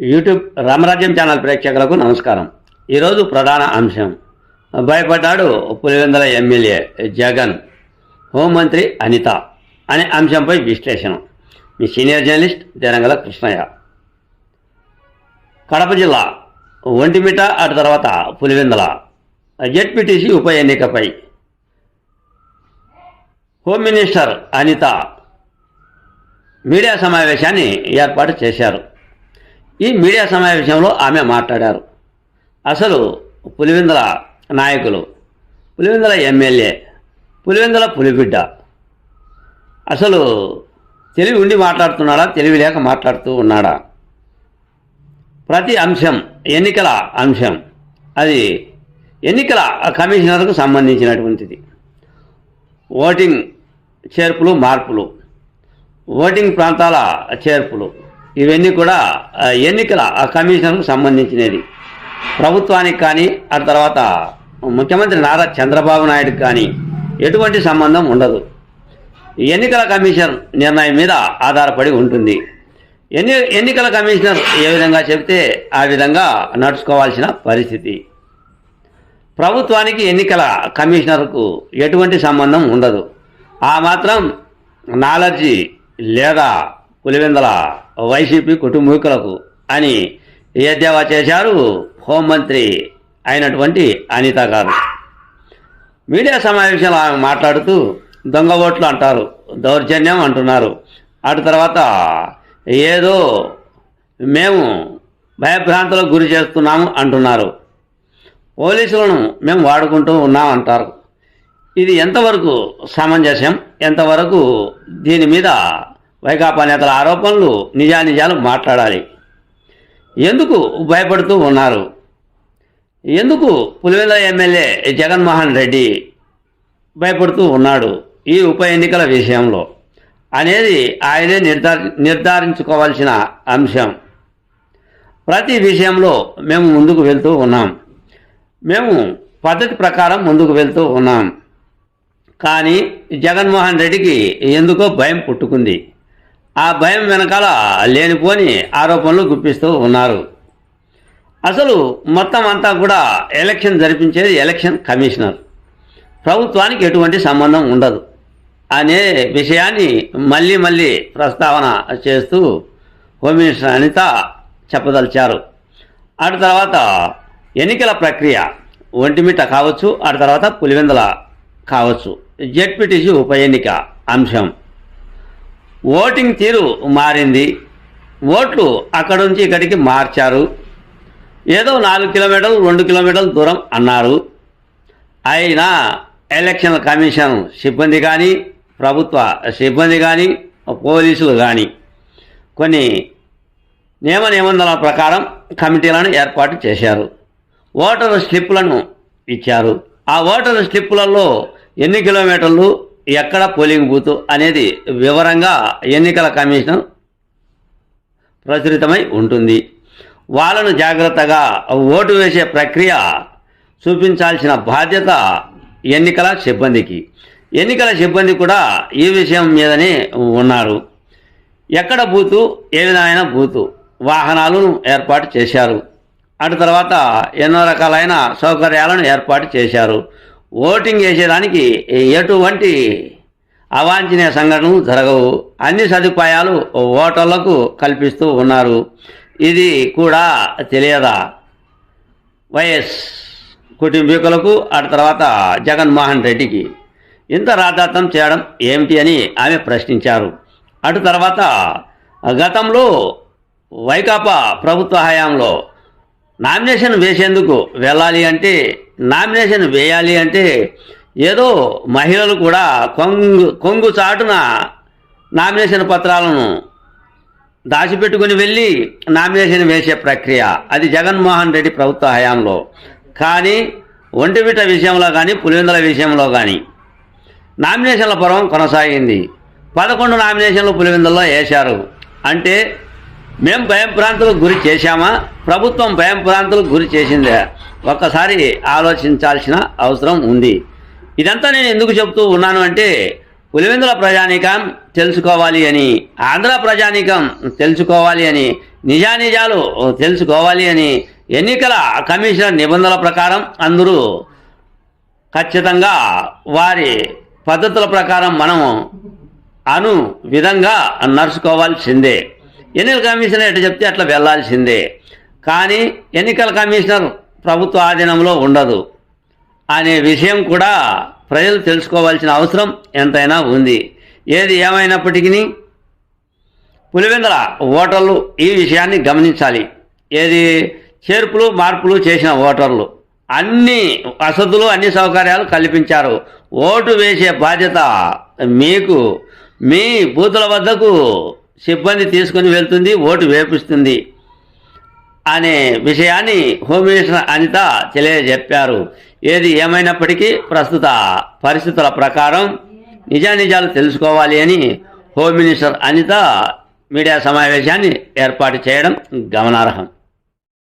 YouTube రామరాజ్యం channel ప్రేక్షకులకు నమస్కారం. ఈరోజు ప్రధాన అంశం. భయపడ్డాడు పులివెందల ఎమ్మెల్యే జగన్ హోంమంత్రి అనిత అనే అంశంపై విశ్లేషణ. మీ సీనియర్ జర్నలిస్ట్ తెలంగాణ కృష్ణయ్య. కడప జిల్లా ఒంటిమిట అటు తర్వాత పులివెందల. జెడ్పీటీసీ ఉప ఎన్నికపై హోమ్ మినిస్టర్ అనిత మీడియా సమావేశాన్ని ఏర్పాటు చేశారు. ఈ మీడియా సమావేశంలో ఆమె మాట్లాడారు. అసలు పులివెందుల నాయకులు పులివెందుల ఎమ్మెల్యే పులివెందుల పులిబిడ్డ అసలు తెలివి ఉండి మాట్లాడుతున్నాడా తెలివి లేక మాట్లాడుతూ ఉన్నాడా? ప్రతి అంశం ఎన్నికల అంశం అది ఎన్నికల కమిషనర్కు సంబంధించినటువంటిది. ఓటింగ్ చేర్పులు మార్పులు ఓటింగ్ ప్రాంతాల చేర్పులు ఇవన్నీ కూడా ఎన్నికల ఆ కమిషన్కు సంబంధించినది ప్రభుత్వానికి కానీ ఆ తర్వాత ముఖ్యమంత్రి నారా చంద్రబాబు నాయుడుకి కానీ ఎటువంటి సంబంధం ఉండదు. ఈ ఎన్నికల కమిషన్ నిర్ణయం మీద ఆధారపడి ఉంటుంది. ఎన్ని ఎన్నికల కమిషనర్ ఏ విధంగా చెబితే ఆ విధంగా నడుచుకోవాల్సిన పరిస్థితి. ప్రభుత్వానికి ఎన్నికల కమిషనర్కు ఎటువంటి సంబంధం ఉండదు. ఆ మాత్రం నాలెడ్జి లేదా పులివెందల వైసీపీ కుటుంబీకులకు అని ఎద్దేవా చేశారు? హోంమంత్రి అయినటువంటి అనిత గారు. మీడియా సమావేశంలో ఆమె మాట్లాడుతూ దొంగ ఓట్లు అంటారు దౌర్జన్యం అంటున్నారు. అటు తర్వాత ఏదో మేము భయభ్రాంతులకు గురి చేస్తున్నాము అంటున్నారు. పోలీసులను మేము వాడుకుంటూ ఉన్నాం అంటారు ఇది ఎంతవరకు సమంజసం ఎంతవరకు దీని మీద వైకాపా నేతల ఆరోపణలు నిజానిజాలు మాట్లాడాలి. ఎందుకు భయపడుతూ ఉన్నారు? ఎందుకు పులివెందుల ఎమ్మెల్యే జగన్మోహన్ రెడ్డి భయపడుతూ ఉన్నాడు ఈ ఉప ఎన్నికల విషయంలో? అనేది ఆయనే నిర్ధారి నిర్ధారించుకోవాల్సిన అంశం. ప్రతి విషయంలో మేము ముందుకు వెళ్తూ ఉన్నాం. మేము పద్ధతి ప్రకారం ముందుకు వెళ్తూ ఉన్నాం. కానీ జగన్మోహన్ రెడ్డికి ఎందుకో భయం పుట్టుకుంది. ఆ భయం వెనకాల లేనిపోని ఆరోపణలు గుప్పిస్తూ ఉన్నారు. అసలు మొత్తం అంతా కూడా ఎలక్షన్ జరిపించేది ఎలక్షన్ కమిషనర్. ప్రభుత్వానికి ఎటువంటి సంబంధం ఉండదు. అనే విషయాన్ని మళ్ళీ మళ్ళీ ప్రస్తావన చేస్తూ హోమ్ మినిస్టర్ అనిత చెప్పదలిచారు. అటు తర్వాత ఎన్నికల ప్రక్రియ ఒంటిమిట్ట కావచ్చు అటు తర్వాత పులివెందల కావచ్చు. జెడ్పీటీసీ ఉప ఎన్నిక అంశం. ఓటింగ్ తీరు మారింది. ఓట్లు అక్కడ నుంచి ఇక్కడికి మార్చారు. ఏదో నాలుగు కిలోమీటర్లు రెండు కిలోమీటర్ల దూరం అన్నారు. అయినా ఎలక్షన్ కమిషన్ సిబ్బంది కానీ ప్రభుత్వ సిబ్బంది కానీ పోలీసులు కానీ కొన్ని నియమ నిబంధనల ప్రకారం కమిటీలను ఏర్పాటు చేశారు. ఓటరు స్లిప్పులను ఇచ్చారు. ఆ ఓటరు స్లిప్పులలో ఎన్ని కిలోమీటర్లు ఎక్కడ పోలింగ్ బూత్ అనేది వివరంగా ఎన్నికల కమిషన్ ప్రచురితమై ఉంటుంది. వాళ్ళను జాగ్రత్తగా ఓటు వేసే ప్రక్రియ చూపించాల్సిన బాధ్యత ఎన్నికల సిబ్బందికి. ఎన్నికల సిబ్బంది కూడా ఈ విషయం మీదనే ఉన్నారు. ఎక్కడ బూతు ఏ విధమైన బూతు వాహనాలను ఏర్పాటు చేశారు. అటు తర్వాత ఎన్నో రకాలైన సౌకర్యాలను ఏర్పాటు చేశారు. ఓటింగ్ చేసేదానికి ఎటువంటి అవాంఛనీయ సంఘటనలు జరగవు. అన్ని సదుపాయాలు ఓటర్లకు కల్పిస్తూ ఉన్నారు. ఇది కూడా తెలియదా? వైఎస్ కుటుంబీకులకు అటు తర్వాత జగన్మోహన్ రెడ్డికి. ఇంత రాద్ధాంతం చేయడం ఏమిటి అని ఆమె ప్రశ్నించారు. అటు తర్వాత గతంలో వైకాపా ప్రభుత్వ హయాంలో నామినేషన్ వేసేందుకు వెళ్ళాలి అంటే నామినేషన్ వేయాలి అంటే ఏదో మహిళలు కూడా కొంగు కొంగు చాటున నామినేషన్ పత్రాలను దాచిపెట్టుకుని వెళ్ళి నామినేషన్ వేసే ప్రక్రియ. అది జగన్మోహన్ రెడ్డి ప్రభుత్వ హయాంలో. కానీ ఒంటిబిట్ట విషయంలో కానీ పులివెందుల విషయంలో కానీ నామినేషన్ల పర్వం కొనసాగింది. పదకొండు నామినేషన్లు పులివెందుల్లో వేశారు. అంటే మేము భయం ప్రాంతాలకు గురి చేశామా? ప్రభుత్వం భయం ప్రాంతాలకు గురి చేసిందే. ఒక్కసారి ఆలోచించాల్సిన అవసరం ఉంది. ఇదంతా నేను ఎందుకు చెప్తూ ఉన్నాను అంటే పులివెందుల ప్రజానీకం తెలుసుకోవాలి అని ఆంధ్ర ప్రజానీకం తెలుసుకోవాలి అని నిజానిజాలు తెలుసుకోవాలి అని ఎన్నికల కమిషనర్ నిబంధనల ప్రకారం అందరూ ఖచ్చితంగా వారి పద్ధతుల ప్రకారం మనం అను విధంగా నడుచుకోవాల్సిందే. ఎన్నికల కమిషనర్ ఎట్లా చెప్తే అట్లా వెళ్ళాల్సిందే కానీ ఎన్నికల కమిషనర్ ప్రభుత్వ ఆధీనంలో ఉండదు. అనే విషయం కూడా ప్రజలు తెలుసుకోవాల్సిన అవసరం ఎంతైనా ఉంది. ఏది ఏమైనప్పటికీ పులివెందుల ఓటర్లు ఈ విషయాన్ని గమనించాలి. ఏది చేర్పులు మార్పులు చేసిన ఓటర్లు. అన్ని వసతులు అన్ని సౌకర్యాలు కల్పించారు. ఓటు వేసే బాధ్యత మీకు. మీ బూతుల వద్దకు సిబ్బంది తీసుకుని వెళ్తుంది ఓటు వేపిస్తుంది అనే విషయాన్ని హోమ్ మినిస్టర్ అనిత తెలియజెప్పారు. ఏది ఏమైనప్పటికీ ప్రస్తుత పరిస్థితుల ప్రకారం నిజానిజాలు తెలుసుకోవాలి అని హోమ్ మినిస్టర్ అనిత మీడియా సమావేశాన్ని ఏర్పాటు చేయడం గమనార్హం.